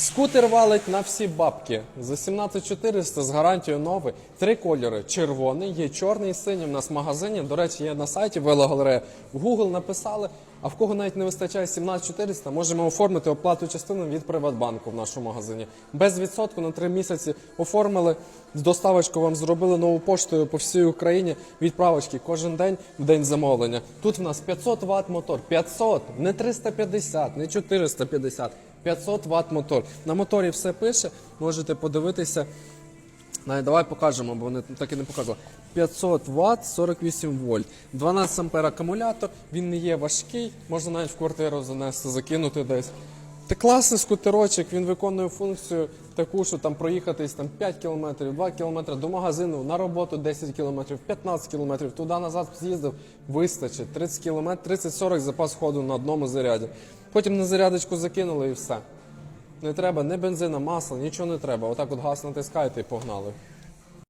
Скутер валить на всі бабки. За 17400 з гарантією новий. Три кольори: червоний, є чорний і синій. У нас в магазині. До речі, є на сайті велогалерея. В Google написали. А в кого навіть не вистачає 17400, можемо оформити оплату частину від Приватбанку в нашому магазині. Без відсотку на три місяці оформили. Доставочку вам зробили нову поштою по всій Україні. Відправочки кожен день в день замовлення. Тут в нас 500 Вт мотор. 500, не 350, не 450. 500 Вт мотор. На моторі все пише, можете подивитися. Навіть давай покажемо, бо вони так і не показували. 500 Вт, 48 вольт. 12 ампер акумулятор, він не є важкий, можна навіть в квартиру занести, закинути десь. Це класний скутерочок, він виконує функцію таку, що там проїхатись там 5 км, 2 км до магазину, на роботу 10 км, 15 км, туди-назад з'їздив, вистачить. 30 км, 30-40 запас ходу на одному заряді. Потім на зарядочку закинули і все. Не треба ні бензина, масла, нічого не треба. Отак от газ натискаєте і погнали.